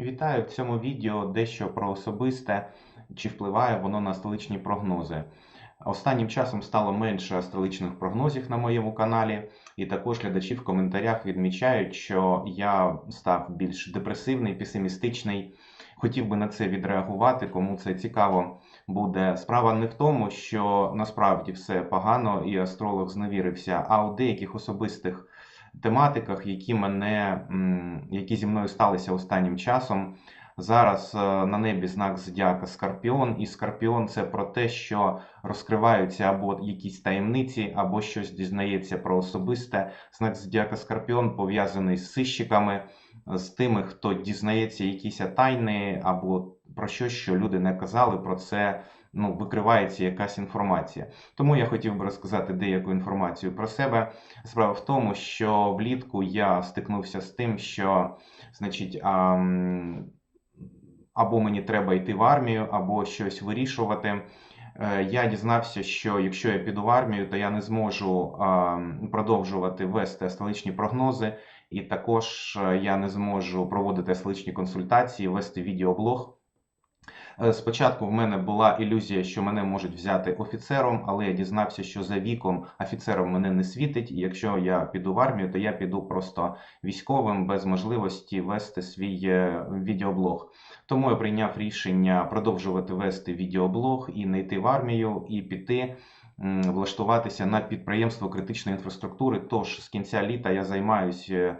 Вітаю! В цьому відео дещо про особисте, чи впливає воно на столичні прогнози. Останнім часом стало менше астрологічних прогнозів на моєму каналі, і також глядачі в коментарях відмічають, що я став більш депресивний, песимістичний. Хотів би на це відреагувати, кому це цікаво буде. Справа не в тому, що насправді все погано і астролог зневірився, а у деяких особистих тематиках, які мене, які зі мною сталися останнім часом. Зараз е, на небі знак зодіака Скорпіон, і Скорпіон це про те, що розкриваються або якісь таємниці, або щось дізнається про особисте. Знак зодіака Скорпіон пов'язаний з сищиками, з тими, хто дізнається якісь тайни, або про щось, що люди не казали, про це ну, викривається якась інформація. Тому я хотів би розказати деяку інформацію про себе. Справа в тому, що влітку я стикнувся з тим, що значить. А, або мені треба йти в армію, або щось вирішувати. Е, Я дізнався, що якщо я піду в армію, то я не зможу продовжувати вести астрологічні прогнози, і також е, я не зможу проводити астрологічні консультації, вести відеоблог. Е, Спочатку в мене була ілюзія, що мене можуть взяти офіцером, але я дізнався, що за віком офіцером мене не світить. І якщо я піду в армію, то я піду просто військовим без можливості вести свій е, відеоблог. Тому я прийняв рішення продовжувати вести відеоблог і не йти в армію, і піти влаштуватися на підприємство критичної інфраструктури. Тож з кінця літа я займаюся.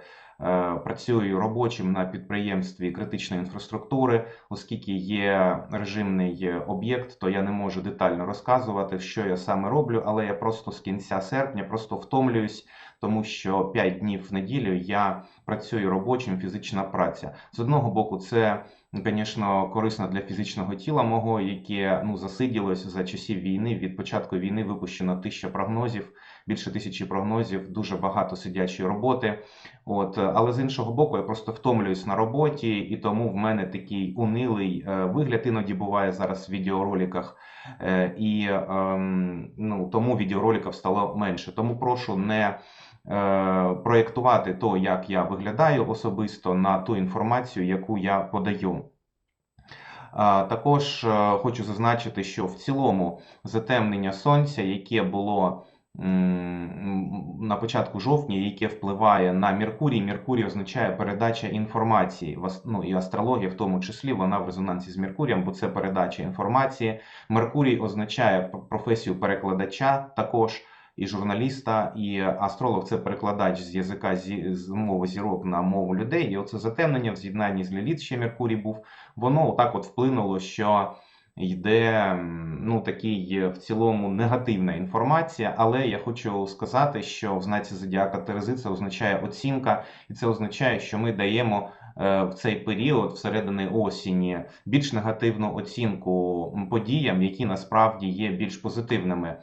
Працюю робочим на підприємстві критичної інфраструктури, оскільки є режимний об'єкт, то я не можу детально розказувати, що я саме роблю, але я просто з кінця серпня просто втомлююсь, тому що 5 днів в неділю я працюю робочим, фізична праця. З одного боку, це Звісно, корисно для фізичного тіла мого, яке ну засиділось за часів війни. Від початку війни випущено тисяча прогнозів, більше тисячі прогнозів, дуже багато сидячої роботи. От, але з іншого боку, я просто втомлююсь на роботі, і тому в мене такий унилий е, вигляд іноді буває зараз в відеороликах. Е, і ем, ну, тому відеороликів стало менше. Тому прошу не Е, проєктувати то, як я виглядаю особисто на ту інформацію, яку я подаю. Також хочу зазначити, що в цілому затемнення сонця, яке було на початку жовтня, яке впливає на Меркурій. Меркурій означає передача інформації. ну і астрологія, в тому числі, вона в резонансі з Меркурієм, бо це передача інформації. Меркурій означає професію перекладача також і журналіста, і астролог це перекладач з язика з мови зірок на мову людей. І оце затемнення в з'єднанні з Ліліт ще Меркурій був. Воно отак от вплинуло, що йде ну такий в цілому негативна інформація. Але я хочу сказати, що в знаці зодіака Терези це означає оцінка, і це означає, що ми даємо. Е, в цей період, всередині осені, більш негативну оцінку подіям, які насправді є більш позитивними.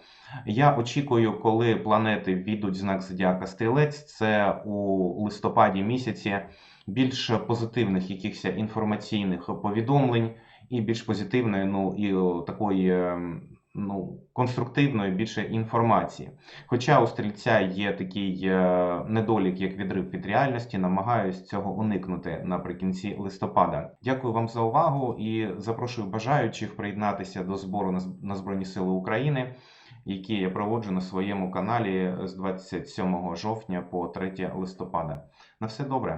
Я очікую, коли планети війдуть знак Зодіака Стрілець, це у листопаді місяці більш позитивних якихось інформаційних повідомлень і більш позитивної, ну і такої ем, ну, конструктивної більше інформації. Хоча у стрільця є такий е, недолік, як відрив від реальності, намагаюсь цього уникнути наприкінці листопада. Дякую вам за увагу і запрошую бажаючих приєднатися до збору на Збройні Сили України. Які я проводжу на своєму каналі з 27 жовтня по 3 листопада. На все добре.